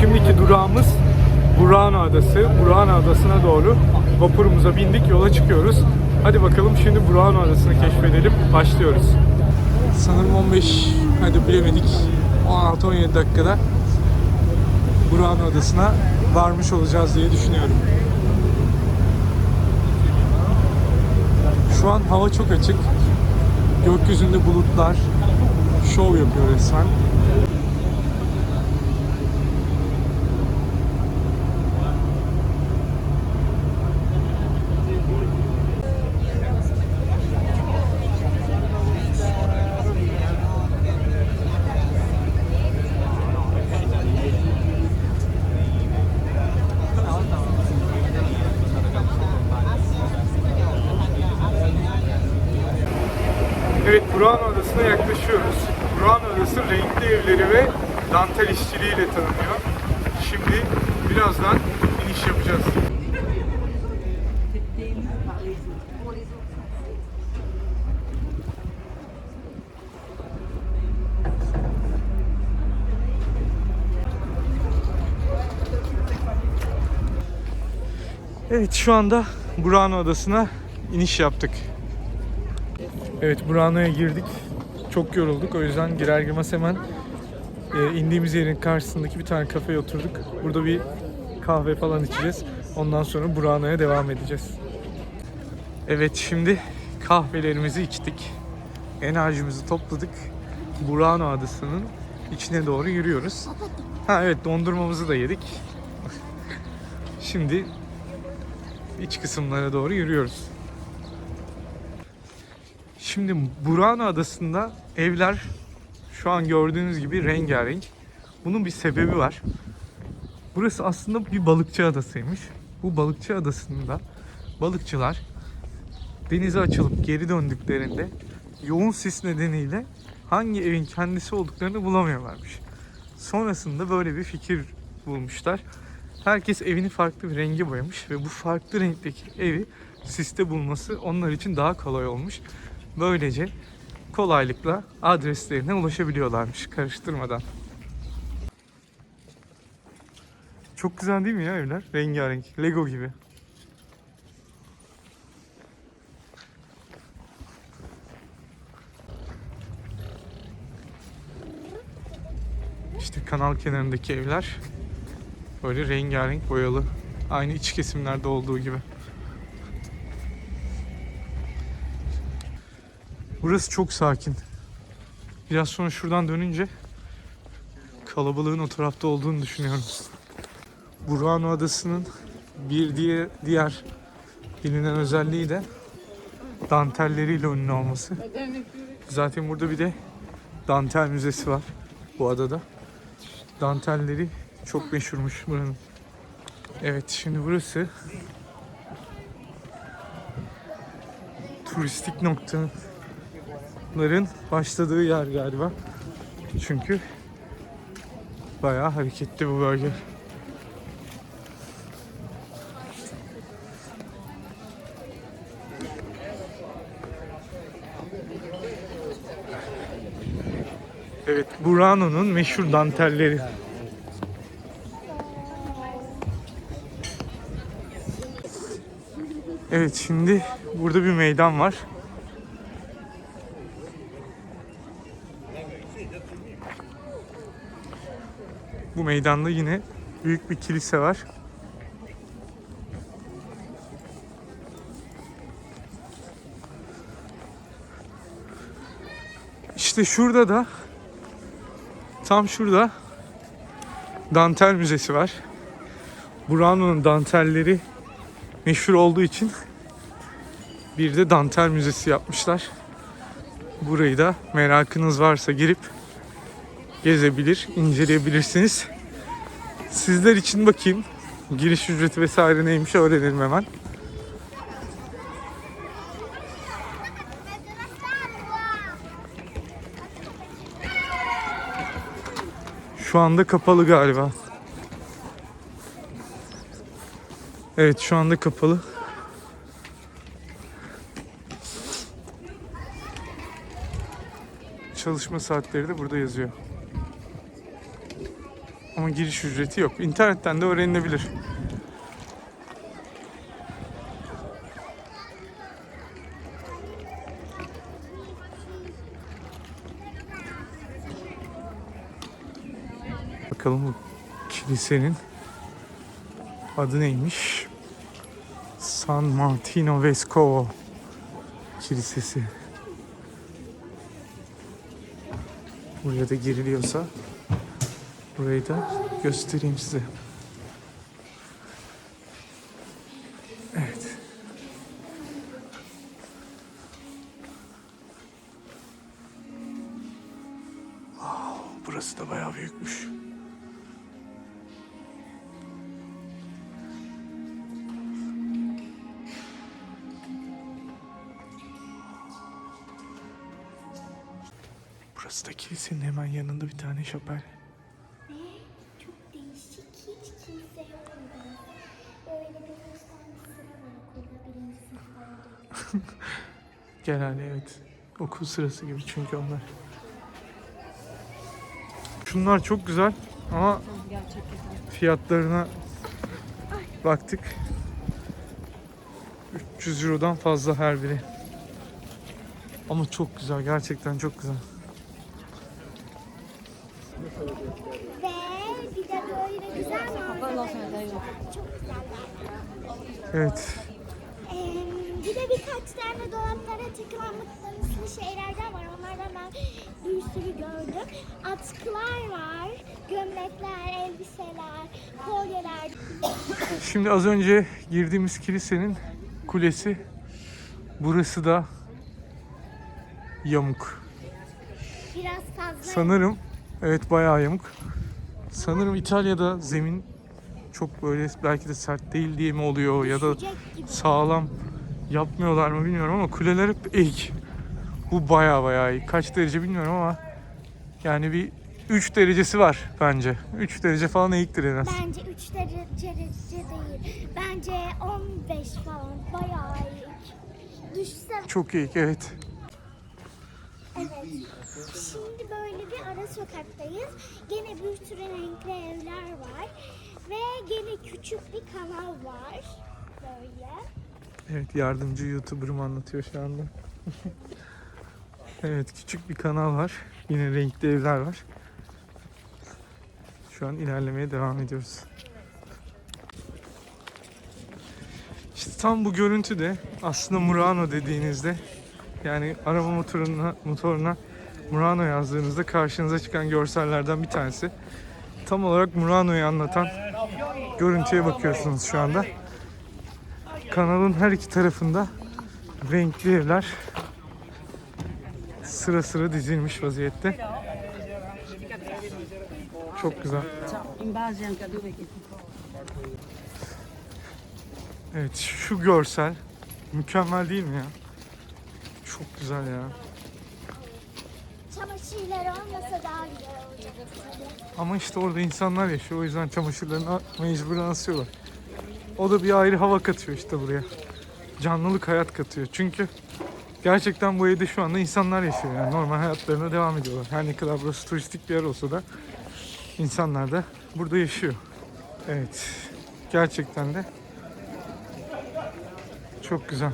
şimdiki durağımız Burana Adası. Burana Adası'na doğru vapurumuza bindik, yola çıkıyoruz. Hadi bakalım şimdi Burana Adası'nı keşfedelim. Başlıyoruz. Sanırım 15, hadi bilemedik 16-17 dakikada Burana Adası'na varmış olacağız diye düşünüyorum. Şu an hava çok açık. Gökyüzünde bulutlar şov yapıyor resmen. Evet, Burak'ın Adası'na yaklaşıyoruz. Burak'ın Adası renkli evleri ve dantel işçiliğiyle tanınıyor. Şimdi birazdan iniş yapacağız. Evet, şu anda Burak'ın Adası'na iniş yaptık. Evet Burano'ya girdik. Çok yorulduk. O yüzden girer girmez hemen e, indiğimiz yerin karşısındaki bir tane kafeye oturduk. Burada bir kahve falan içeceğiz. Ondan sonra Burano'ya devam edeceğiz. Evet şimdi kahvelerimizi içtik. Enerjimizi topladık. Burano Adası'nın içine doğru yürüyoruz. Ha evet dondurmamızı da yedik. Şimdi iç kısımlara doğru yürüyoruz. Şimdi Burana Adası'nda evler şu an gördüğünüz gibi rengarenk. Bunun bir sebebi var. Burası aslında bir balıkçı adasıymış. Bu balıkçı adasında balıkçılar denize açılıp geri döndüklerinde yoğun sis nedeniyle hangi evin kendisi olduklarını bulamıyorlarmış. Sonrasında böyle bir fikir bulmuşlar. Herkes evini farklı bir renge boyamış ve bu farklı renkteki evi siste bulması onlar için daha kolay olmuş. Böylece kolaylıkla adreslerine ulaşabiliyorlarmış karıştırmadan. Çok güzel değil mi ya evler? Rengarenk. Lego gibi. İşte kanal kenarındaki evler böyle rengarenk boyalı. Aynı iç kesimlerde olduğu gibi. Burası çok sakin. Biraz sonra şuradan dönünce kalabalığın o tarafta olduğunu düşünüyorum. Burano Adası'nın bir diğer, diğer bilinen özelliği de dantelleriyle ünlü olması. Zaten burada bir de dantel müzesi var bu adada. Dantelleri çok meşhurmuş buranın. Evet şimdi burası turistik nokta ların başladığı yer galiba. Çünkü bayağı hareketli bu bölge. Evet, Burano'nun meşhur dantelleri. Evet, şimdi burada bir meydan var. Bu meydanda yine büyük bir kilise var. İşte şurada da tam şurada dantel müzesi var. Burano'nun dantelleri meşhur olduğu için bir de dantel müzesi yapmışlar. Burayı da merakınız varsa girip gezebilir, inceleyebilirsiniz. Sizler için bakayım. Giriş ücreti vesaire neymiş öğrenelim hemen. Şu anda kapalı galiba. Evet şu anda kapalı. Çalışma saatleri de burada yazıyor. Ama giriş ücreti yok. İnternetten de öğrenilebilir. Bakalım bu kilisenin adı neymiş? San Martino Vescovo Kilisesi. Buraya da giriliyorsa burayı da göstereyim size. Evet. Wow, burası da bayağı büyükmüş. Kilisenin hemen yanında bir tane şapel. Çok değişik. Hiç kimse yok burada. Böyle bir hostan sıra var okulda birinci Genelde evet. Okul sırası gibi çünkü onlar. Şunlar çok güzel ama fiyatlarına baktık. 300 Euro'dan fazla her biri. Ama çok güzel gerçekten çok güzel. Ve bir de böyle güzel manzaralar. Çok güzeller. Evet. Ee, bir de birkaç tane dolaplara takılan mıknatıslı şeylerden var. Onlardan ben bir sürü gördüm. Atkılar var. Gömlekler, elbiseler, kolyeler. Şimdi az önce girdiğimiz kilisenin kulesi. Burası da yamuk. Biraz fazla Sanırım evet bayağı yamuk. Sanırım İtalya'da zemin çok böyle belki de sert değil diye mi oluyor ya da sağlam yapmıyorlar mı bilmiyorum ama kuleler hep eğik. Bu bayağı bayağı iyi. Kaç derece bilmiyorum ama yani bir 3 derecesi var bence. 3 derece falan eğiktir en az. Bence 3 derece, değil. Bence 15 falan. Bayağı iyi. Düşse Çok eğik evet. Şimdi böyle bir ara sokaktayız. Gene bir sürü renkli evler var. Ve gene küçük bir kanal var. Böyle. Evet yardımcı YouTuber'ım anlatıyor şu anda. evet küçük bir kanal var. Yine renkli evler var. Şu an ilerlemeye devam ediyoruz. İşte tam bu görüntü de aslında Murano dediğinizde yani araba motoruna, motoruna Murano yazdığınızda karşınıza çıkan görsellerden bir tanesi. Tam olarak Murano'yu anlatan görüntüye bakıyorsunuz şu anda. Kanalın her iki tarafında renkli evler sıra sıra dizilmiş vaziyette. Çok güzel. Evet şu görsel mükemmel değil mi ya? Çok güzel ya. Çamaşırlar olmasa daha güzel olacak. Ama işte orada insanlar yaşıyor o yüzden çamaşırlarını mecburen asıyorlar. O da bir ayrı hava katıyor işte buraya. Canlılık hayat katıyor. Çünkü gerçekten bu evde şu anda insanlar yaşıyor. Yani normal hayatlarına devam ediyorlar. Her ne kadar burası turistik bir yer olsa da insanlar da burada yaşıyor. Evet. Gerçekten de çok güzel.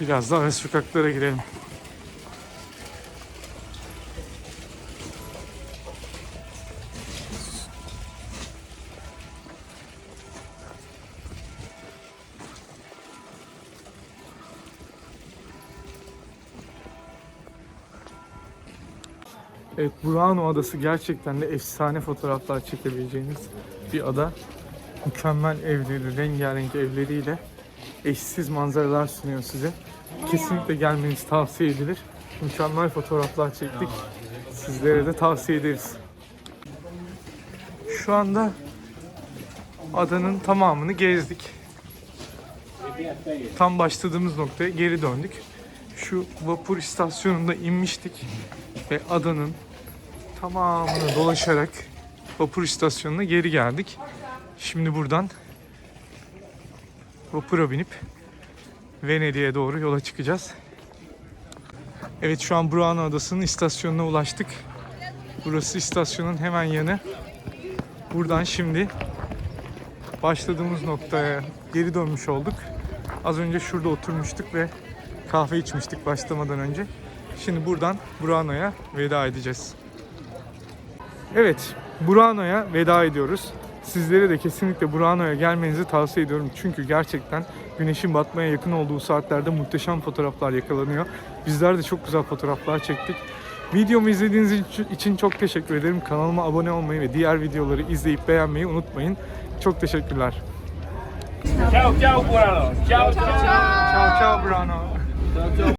Biraz da ara sokaklara girelim. Evet, Burano Adası gerçekten de efsane fotoğraflar çekebileceğiniz bir ada. Mükemmel evleri, rengarenk evleriyle eşsiz manzaralar sunuyor size. Kesinlikle gelmenizi tavsiye edilir. Mükemmel fotoğraflar çektik. Sizlere de tavsiye ederiz. Şu anda adanın tamamını gezdik. Tam başladığımız noktaya geri döndük. Şu vapur istasyonunda inmiştik ve adanın tamamını dolaşarak vapur istasyonuna geri geldik. Şimdi buradan vapura binip Venedik'e doğru yola çıkacağız. Evet şu an Bruano Adası'nın istasyonuna ulaştık. Burası istasyonun hemen yanı. Buradan şimdi başladığımız noktaya geri dönmüş olduk. Az önce şurada oturmuştuk ve kahve içmiştik başlamadan önce. Şimdi buradan Burano'ya veda edeceğiz. Evet, Burano'ya veda ediyoruz. Sizlere de kesinlikle Burano'ya gelmenizi tavsiye ediyorum. Çünkü gerçekten güneşin batmaya yakın olduğu saatlerde muhteşem fotoğraflar yakalanıyor. Bizler de çok güzel fotoğraflar çektik. Videomu izlediğiniz için çok teşekkür ederim. Kanalıma abone olmayı ve diğer videoları izleyip beğenmeyi unutmayın. Çok teşekkürler. Ciao, ciao, Burano. Ciao, ciao. Ciao ciao Burano. Ciao, ciao,